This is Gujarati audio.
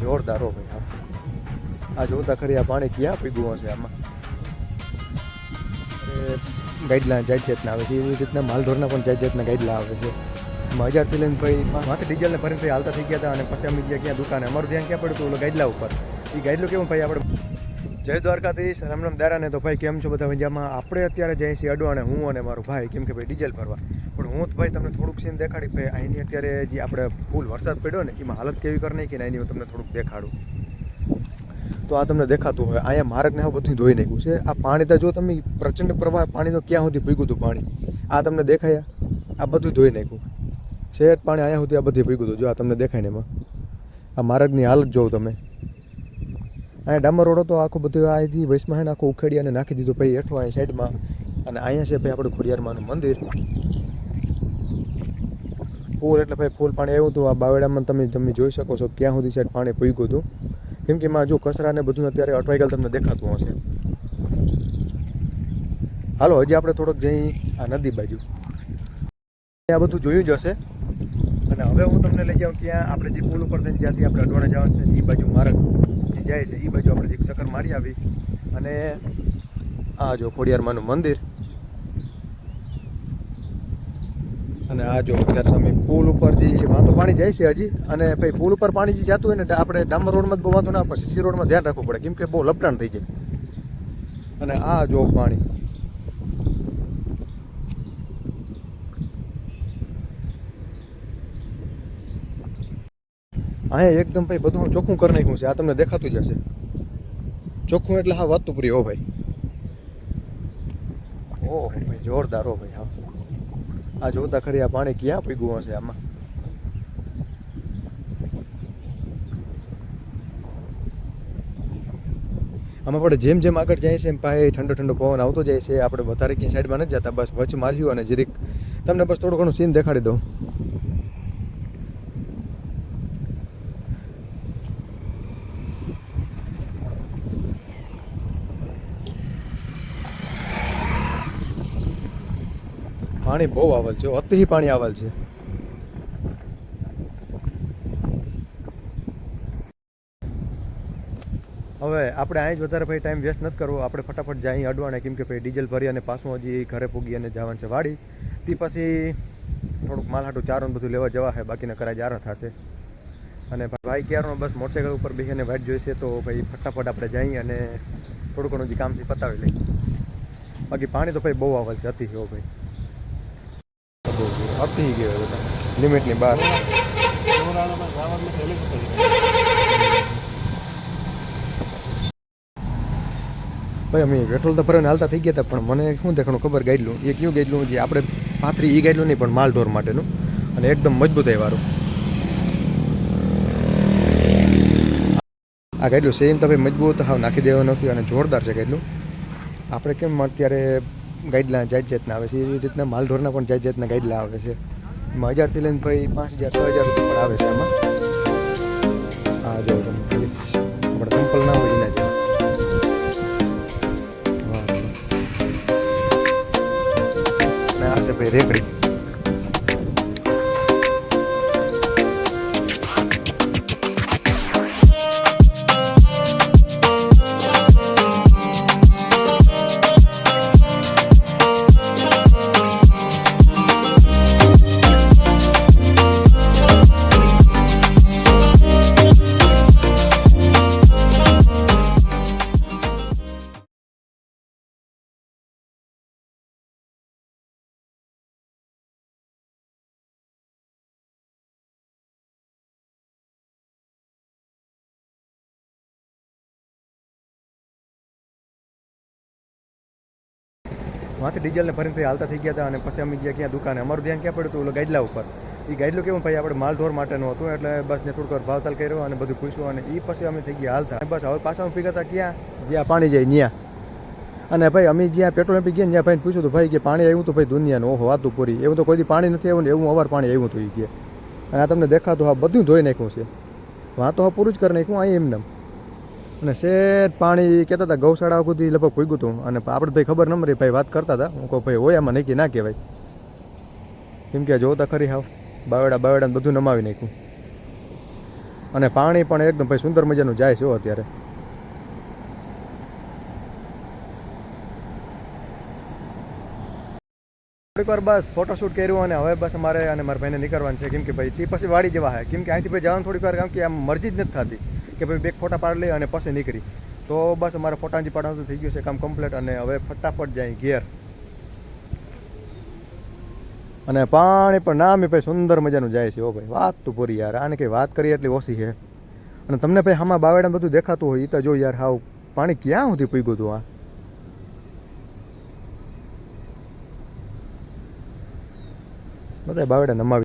જોરદાર હો ભાઈ આ જોતા ખરી આ પાણી ક્યાં પીગું હશે આમાં? ગાઈડલા જાત જાતના આવે છે. એવી રીતના માલઢોરના પણ જાત જાતના ગાઈડલા આવે છે. હજારથી લઈને ભાઈ માથે ડીઝલને ભરીને હાલતા થઈ ગયા હતા અને પછી અમે ગયા ક્યાં દુકાને. અમારું ધ્યાન ક્યાં પડ્યું હતું? ગાઈડલા ઉપર. એ ગાઈડલું કેવું ભાઈ આપણે જય દ્વારકાધીશ, રામ રામ દારાને તો ભાઈ કેમ છો બધા મજામાં? આપણે અત્યારે જઈએ છીએ અડવાણે, હું અને મારો ભાઈ, કેમ કે ભાઈ ડીઝલ ભરવા. પણ હું તો ભાઈ તમને થોડુંક સીન દેખાડી, ભાઈ અહીંની અત્યારે જે આપણે ફૂલ વરસાદ પડ્યો ને, એમાં હાલત કેવી કરી નાખી ને એની હું તમને થોડુંક દેખાડું. તો આ તમને દેખાતું હોય. અહીંયા માર્ગને આ બધું ધોઈ નાખ્યું છે. આ પાણી તો જો તમે પ્રચંડ પ્રવાહ પાણીનો ક્યાં સુધી ભીગું હતું પાણી? આ તમને દેખાયા? આ બધું ધોઈ નાખ્યું. શેઠ પાણી અહીંયા સુધી આ બધી ભીગું હતું. જો આ તમને દેખાય ને એમાં. આ માર્ગની હાલત જોઉં તમે. અહીંયા ડામર રોડ હતો, આખું બધું અહીંથી વૈશમાં હે આખું ઉખેડી અને નાખી દીધું ભાઈ હેઠો અહીં સાઈડમાં. અને અહીંયા છે ભાઈ આપણું ખોડિયારમાંનું મંદિર. ફૂલ એટલે ભાઈ ફૂલ પાણી આવ્યું હતું. આ બાવેડામાં તમે તમે જોઈ શકો છો ક્યાં સુધી સાઈડ પાણી પૂગ્યું હતું. કેમ કે એમાં જો કચરા ને બધું અત્યારે અટવાઈ ગયેલ તમને દેખાતું હશે. હાલો, હજી આપણે થોડોક જઈ આ નદી બાજુ. આ બધું જોયું જ હશે. અને હવે હું તમને લઈ જાઉં ત્યાં આપણે જે પુલ ઉપર થઈને જ્યાંથી આપણે અડવાણા જવાનું છે, એ બાજુ માર્ગ. જે જાય છે એ બાજુ આપણે જે ચક્કર મારી આવી. અને આ જો ખોડિયારમાંનું મંદિર. અને આ જો અત્યારે તમે પુલ ઉપર જે વાંધો પાણી જાય છે હજી, અને ભાઈ પુલ ઉપર પાણી જે જતું હોય ને આપણે ડામર રોડમાં જ બહુ વાંધો ના પડે સીસી રોડમાં ધ્યાન રાખવું પડે, કેમ કે બહુ લપડાણ થઈ જાય. અને આ જો પાણી. અહીંયા એકદમ ભાઈ બધું ચોખ્ખું કરી નાખ્યું છે. આ તમને દેખાતું જ હશે. ચોખ્ખું એટલે હા વાતું પૂરી હો ભાઈ. ઓહ ભાઈ જોરદાર હો ભાઈ, હા. આ જોતા ખરી, આ પાણી ક્યાં પીગું હશે આમાં? આમાં આપણે જેમ જેમ આગળ જાય છે એમ પાસે ઠંડો ઠંડો પવન આવતો જાય છે. આપણે વધારે ક્યાંય સાઈડમાં નથી જતા, બસ વચ્ચે માર્યું અને જરીક. તમને બસ થોડું ઘણું સીન દેખાડી દઉં. પાણી બહુ આવેલ છે અતિ પાણી આવેલ છે. હવે આપણે અહીં જ વધારે ભાઈ ટાઈમ વેસ્ટ નથી કરવો, આપણે ફટાફટ જાય અડવાણે, કેમ કે ભાઈ ડીઝલ ભરી અને પાછું હજી ઘરે પૂગી અને જવાનું છે વાડી. તે પછી થોડુંક માલહાટું ચારો બધું લેવા જવા છે બાકીના કરાય જારા થશે. અને ભાઈ ક્યારનો બસ મોટરસાઇકલ ઉપર બેસીને વાઇટ જોઈશે તો ભાઈ ફટાફટ આપણે જઈએ અને થોડું ઘણું જે કામ પતાવી લઈએ. બાકી પાણી તો ભાઈ બહુ આવે છે અતિ હો ભાઈ. બહુ ગયો લિમિટની બહાર. ભાઈ, અમે પેટ્રોલ તો ભરાઈને હાલતા થઈ ગયા હતા, પણ મને શું દેખાણું ખબર ગાઈડલું એ કયું ગાઈડલું જે આપણે પાથરી એ ગાઈડલું નહીં, પણ માલઢોર માટેનું. અને એકદમ મજબૂતાઈ વાળું આ ગાઈડલું સેમ તો ભાઈ મજબૂત હાવ નાખી દેવાનું નથી અને જોરદાર છે ગાઈડલું આપણે કેમ અત્યારે ગાઈડલા જાત જાતના આવે છે. એવી રીતના માલઢોરના પણ જાત જાતના ગાઈડલા આવે છે. એમાં હજારથી લઈને ભાઈ પાંચ હજાર, છ હજાર રૂપિયા પણ આવે છે એમાં હા જો આપણે સંપલ ના હોય એના જેવા. છે ભાઈ રેકડી. માથે ડીઝલને ભરીને થઈ હાલતા થઈ ગયા હતા અને પછી અમે ગયા ક્યાં દુકાને. અમારું ધ્યાન ક્યાં પડ્યું હતું? ગાઈડલા ઉપર. એ ગાઈડલું કેવું? ભાઈ, આપણે માલ ઢોર માટેનું હતું, એટલે બસ ને થોડુંક ભાવતાલ કર્યો અને બધું પૂછ્યું અને એ પછી અમે થઈ ગયા હાલતા. બસ હવે પાછા અમે ભેગા ક્યાં? જ્યાં પાણી જાય ત્યાં અને ભાઈ, અમે જ્યાં પેટ્રોલ પી ગયા જ્યાં ભાઈને પૂછ્યું હતું, ભાઈ કે પાણી આવ્યું તો ભાઈ દુનિયાનું? ઓહો, વાતું પૂરી. એવું તો કોઈ પાણી નથી આવ્યું ને એવું અવાર પાણી આવ્યું હતું એ કે. અને આ તમને દેખાતું હા બધું ધોઈ નાખ્યું છે. વાં તો હા પૂરું જ કરી નાખ્યું અહીં એમને અને શેઠ પાણી કહેતા હતા ગૌશાળા સુધી લગભગ પૂગ્યું હતું. અને આપણે ભાઈ ખબર ન મળી ભાઈ વાત કરતા હતા. હું કહું, ભાઈ, હોય આમાં નક્કી ના કહેવાય. કેમ કે જોતા ખરી હાવ. બાવડા બાવડા બધું નમાવી નાખ્યું. અને પાણી પણ એકદમ ભાઈ સુંદર મજાનું જાય છે અત્યારે. થોડીક વાર બસ ફોટોશૂટ કર્યું અને હવે બસ અમારે અને મારા ભાઈને નીકળવાનું છે. કેમ કે ભાઈ તે પછી વાડી જવા છે. કેમ કે અહીંથી ભાઈ જવાનું થોડીક વાર કેમ કે આમ મરજી જ નથી થતી. કે ભાઈ બે ફોટા પાડી લઈ અને પછી નીકળી. તો બસ અમારે ફોટાજી પાડવાનું થઈ ગયું છે, કામ કમ્પ્લીટ અને હવે ફટાફટ જાય ઘેર. અને પાણી પણ નામે ભાઈ સુંદર મજાનું જાય છે ઓ ભાઈ. વાત તો પૂરી યાર. આને કંઈ વાત કરીએ એટલી ઓછી છે. અને તમને ભાઈ આમાં બાવેડા બધું દેખાતું હોય એ તો જો યાર હાવ પાણી ક્યાં સુધી પૂગ્યું હતું આ? બધા બાવેડા નમાવી